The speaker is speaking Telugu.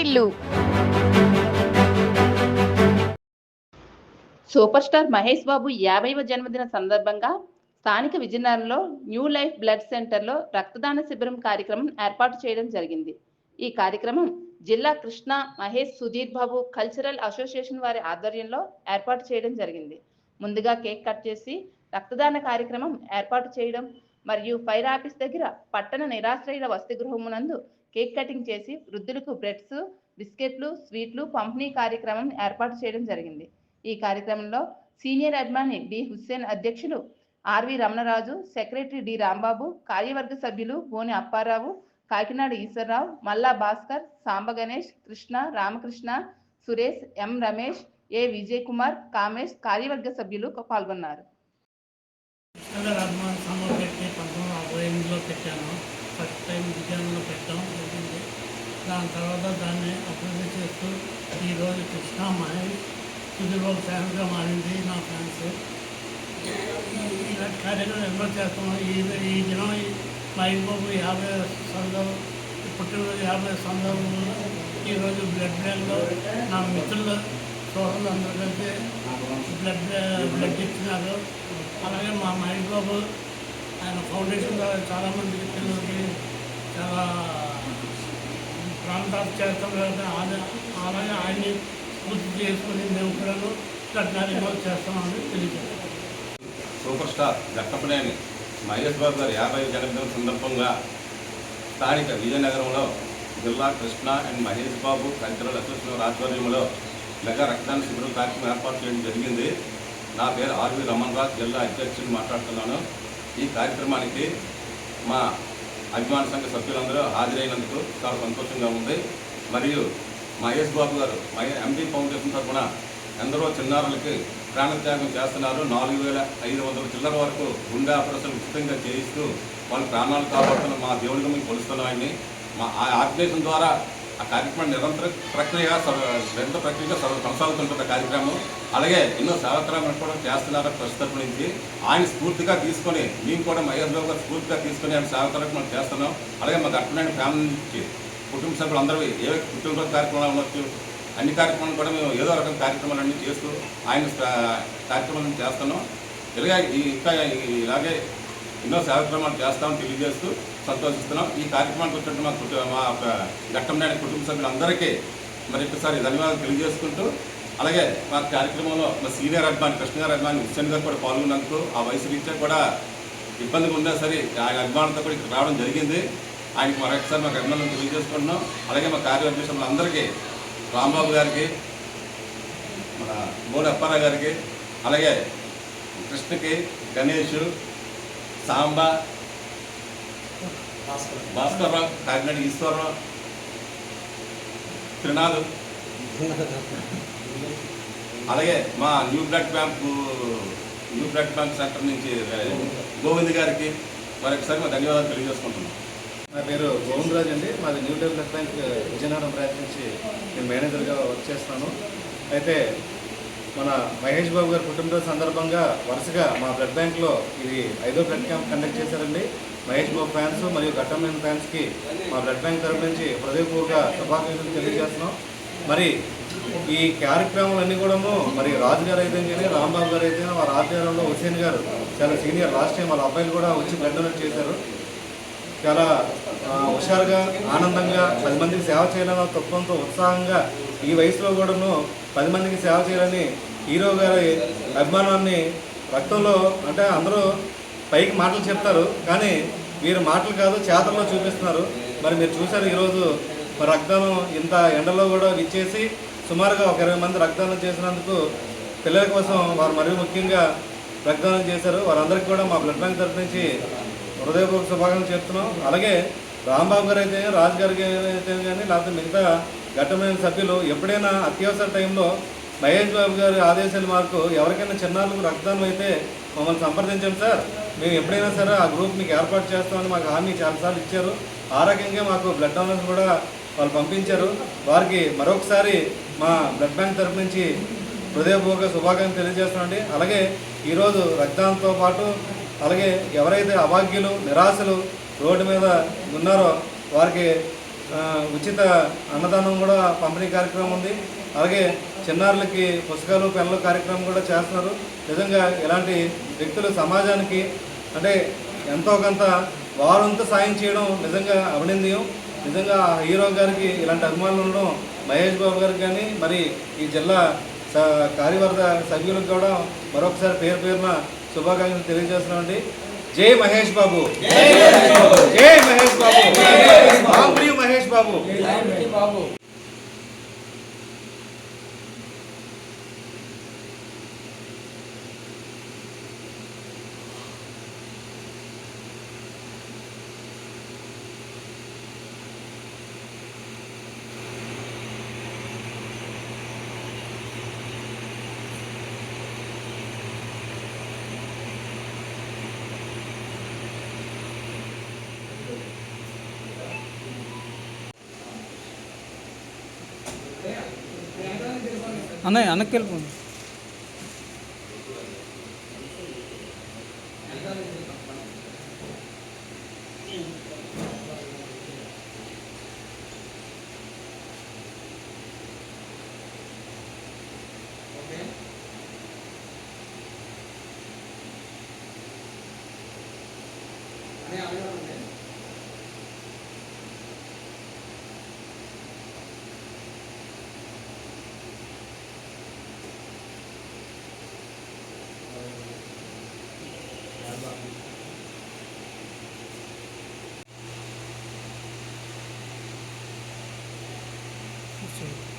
వాటిల్లు సూపర్ స్టార్ మహేష్ బాబు యాభైవ జన్మదిన సందర్భంగా స్థానిక విజయనగరంలో న్యూ లైఫ్ బ్లడ్ సెంటర్లో రక్తదాన శిబిరం కార్యక్రమం ఏర్పాటు చేయడం జరిగింది. ఈ కార్యక్రమం జిల్లా కృష్ణ మహేష్ సుధీర్ బాబు కల్చరల్ అసోసియేషన్ వారి ఆధ్వర్యంలో ఏర్పాటు చేయడం జరిగింది. ముందుగా కేక్ కట్ చేసి రక్తదాన కార్యక్రమం ఏర్పాటు చేయడం మరియు ఫైర్ ఆఫీస్ దగ్గర పట్టణ నిరాశ్రయుల వసతి గృహమునందు కేక్ కటింగ్ చేసి వృద్ధులకు బ్రెడ్స్ బిస్కెట్లు స్వీట్లు పంపిణీ కార్యక్రమం ఏర్పాటు చేయడం జరిగింది. ఈ కార్యక్రమంలో సీనియర్ అభిమాని బి. హుస్సేన్ అధ్యక్షులు R V Ramanaraju secretary D. Rambabu కార్యవర్గ సభ్యులు బోని అప్పారావు కాకినాడ ఈశ్వరరావు మల్లా భాస్కర్ సాంబ గణేష్ కృష్ణ రామకృష్ణ సురేష్ ఎం రమేష్ ఏ విజయ్ కుమార్ కామేష్ కార్యవర్గ సభ్యులు పాల్గొన్నారు. పెట్టాను. ఫస్ట్ టైం విజయనగరంలో పెట్టడం జరిగింది. దాని తర్వాత దాన్ని అభివృద్ధి చేస్తూ ఈరోజు కృష్ణ మహేష్ సుధీర్బాబు ఫ్యాన్గా మారింది నా ఫ్యాన్స్. ఇలాంటి కార్యక్రమం ఎన్నో చేస్తాము ఈ ఈ దినం ఈ ఇంబాబు బాబు యాభై సందర్భం పుట్టినరోజు యాభై సందర్భంలో ఈరోజు బ్లడ్ బ్యాంక్లో నా మిత్రులు సోదరులు అందరూ కలిసి బ్లడ్ బ్లడ్ ఇచ్చినారు. అలాగే మా మహేష్ బాబు ఆయన ఫౌండేషన్ ద్వారా చాలామంది పిల్లలకి చాలా ప్రాంతాలు చేస్తాం కాబట్టి అలాగే ఆయన్ని పూర్తి చేసుకుని మేము కూడా కార్యక్రమాలు చేస్తామని తెలియజేస్తాం. సూపర్ స్టార్ గట్టపనేని మహేష్ బాబు గారి యాభై జన్మదిన సందర్భంగా స్థానిక విజయనగరంలో జిల్లా Krishna and Mahesh Babu cultural association ఆధ్వర్యంలో మెగా రక్తదాన శిబిరం కార్యక్రమం ఏర్పాటు చేయడం జరిగింది. నా పేరు ఆర్వి రమణ్ రాజ్ జిల్లా అధ్యక్షుడు మాట్లాడుతున్నాను. ఈ కార్యక్రమానికి మా అభిమాన సంఘ సభ్యులందరూ హాజరైనందుకు చాలా సంతోషంగా ఉంది. మరియు మహేష్ బాబు గారు మహే ఎంపీ ఫౌండేషన్ తరఫున ఎందరో చిన్నారులకి ప్రాణత్యాగం చేస్తున్నారు. నాలుగు వేల ఐదు వందల చిల్లర వరకు గుండె ఆపరేషన్ ఉచితంగా చేయిస్తూ వాళ్ళ ప్రాణాలు కాపాడుతున్న మా దేవుడిగా మేము కొలుస్తున్నాం మా ఆ ఆర్గనైజేషన్ ద్వారా ఆ కార్యక్రమం నిరంతర ప్రక్రియ సర్వ- నిరంతర ప్రక్రియగా సర్వ కొనసాగుతుంటుంది కార్యక్రమం. అలాగే ఎన్నో సేవక్రమాలు కూడా చేస్తున్నారు ట్రస్ట్ తరపు నుంచి. ఆయన స్ఫూర్తిగా తీసుకొని మేము కూడా మహేష్ బాబు గారు స్ఫూర్తిగా తీసుకొని ఆయన సేవక్రమం చేస్తున్నాం. అలాగే మా గట్టమైన ఫ్యామిలీ నుంచి కుటుంబ సభ్యులు అందరూ ఏ పుట్టినరోజు కార్యక్రమాలు ఉండొచ్చు అన్ని కార్యక్రమాలు కూడా మేము ఏదో రకం కార్యక్రమాలన్నీ చేస్తూ ఆయన కార్యక్రమాలను చేస్తున్నాం. ఇలాగే ఇంకా ఇలాగే ఎన్నో కార్యక్రమాలు చేస్తామని తెలియజేస్తూ సంతోషిస్తున్నాం. ఈ కార్యక్రమానికి వచ్చినట్టు మా కుటుంబ మా యొక్క ఘట్టంలోని కుటుంబ సభ్యులందరికీ మరి ఒకసారి ధన్యవాదాలు తెలియజేసుకుంటూ అలాగే మా కార్యక్రమంలో మా సీనియర్ అభిమాని కృష్ణ గారు అభిమాని హుస్సేన్ గారు కూడా పాల్గొన్నందుకు ఆ వయసు రీత్యా కూడా ఇబ్బందిగా ఉన్నా సరే ఆయన అభిమానంతో కూడా ఇక్కడ రావడం జరిగింది. ఆయనకి మరొకసారి మాకు అభిమానం తెలియజేసుకుంటున్నాం. అలాగే మా కార్యదర్శులందరికీ రాంబాబు గారికి మన మోడి అప్పారావు గారికి అలాగే కృష్ణకి గణేష్ సాంబ భాస్కర్రావు కాకినాడ ఈశ్వరరావు త్రినాథ్. అలాగే మా new blood bank new blood bank center నుంచి గోవింద్ గారికి మరొకసారి మా ధన్యవాదాలు తెలియజేసుకుంటున్నాం. నా పేరు గోవిందరాజ్ అండి. మాది new develop bank Vizianagaram branch నుంచి నేను మేనేజర్గా వర్క్ చేస్తాను. అయితే మన మహేష్ బాబు గారి పుట్టినరోజు సందర్భంగా వరుసగా మా బ్లడ్ బ్యాంక్లో ఇది ఐదో బ్లడ్ క్యాంప్ కండక్ట్ చేశారండి. మహేష్ బాబు ఫ్యాన్స్ మరియు ఘట్టమైన ఫ్యాన్స్కి మా బ్లడ్ బ్యాంక్ తరఫు నుంచి హృదయపూర్వక శుభాకాంక్షలు తెలియజేస్తున్నాం. మరి ఈ కార్యక్రమాలన్నీ కూడాను మరి రాజు గారు అయితే కానీ రాంబాబు గారు అయితే వారి ఆధ్వర్యంలో హుసేన్ గారు చాలా సీనియర్ లాస్ట్ టైం వాళ్ళ అబ్బాయిలు కూడా వచ్చి బ్లడ్ డొనేట్ చేశారు. చాలా హుషారుగా ఆనందంగా పది మందికి సేవ చేయాలన్న తత్వంతో ఉత్సాహంగా ఈ వయసులో కూడాను పది మందికి సేవ చేయాలని హీరో గారి అభిమానాన్ని రక్తంలో అంటే అందరూ పైకి మాటలు చెప్తారు కానీ వీరు మాటలు కాదు చేతల్లో చూపిస్తున్నారు. మరి మీరు చూశారు ఈరోజు మరి రక్తదానం ఇంత ఎండలో కూడా ఇచ్చేసి సుమారుగా ఒక ఇరవై మంది రక్తదానం చేసినందుకు పిల్లల కోసం వారు మరీ ముఖ్యంగా రక్తదానం చేశారు. వారందరికీ కూడా మా బ్లడ్ బ్యాంక్ తరఫు నుంచి హృదయపూర్వక శుభాకాంక్షలు చెప్తున్నాం. అలాగే రాంబాబు గారు అయితే రాజు గారికి అయితే కానీ లేకపోతే మిగతా ఘట్టమైన సభ్యులు ఎప్పుడైనా అత్యవసర టైంలో మహేష్ బాబు గారి ఆదేశాల మార్కు ఎవరికైనా చిన్నారులకు రక్తదానం అయితే మమ్మల్ని సంప్రదించండి సార్. మేము ఎప్పుడైనా సరే ఆ గ్రూప్ మీకు ఏర్పాటు చేస్తామని మాకు హామీ చాలాసార్లు ఇచ్చారు. ఆ రకంగా మాకు బ్లడ్ డోనర్స్ కూడా వాళ్ళు పంపించారు. వారికి మరొకసారి మా బ్లడ్ బ్యాంక్ తరఫు నుంచి హృదయపూర్వక శుభాకాంక్షలు తెలియజేస్తామండి అలాగే ఈరోజు రక్తదానంతో పాటు అలాగే ఎవరైతే అభాగ్యులు నిరాశలు రోడ్డు మీద ఉన్నారో వారికి ఉచిత అన్నదానం కూడా పంపిణీ కార్యక్రమం ఉంది. అలాగే చిన్నారులకి పుస్తకాలు పెన్నుల కార్యక్రమం కూడా చేస్తున్నారు. నిజంగా ఇలాంటి వ్యక్తులు సమాజానికి అంటే ఎంతో కొంత వారంతా సాయం చేయడం నిజంగా అభినందనీయం. నిజంగా హీరో గారికి ఇలాంటి అభిమానులు ఉండడం మహేష్ బాబు గారికి కానీ మరి ఈ జిల్లా స- కార్యవర్గ సభ్యులకు కూడా మరొకసారి పేరు పేరున శుభాకాంక్షలు తెలియజేస్తున్నామండి. జై మహేష్ బాబు. జై మహేష్ బాబు. మహేష్ బాబు. అన్నయ్య వెనక్కి వెళ్ళిపోండి Thank আছে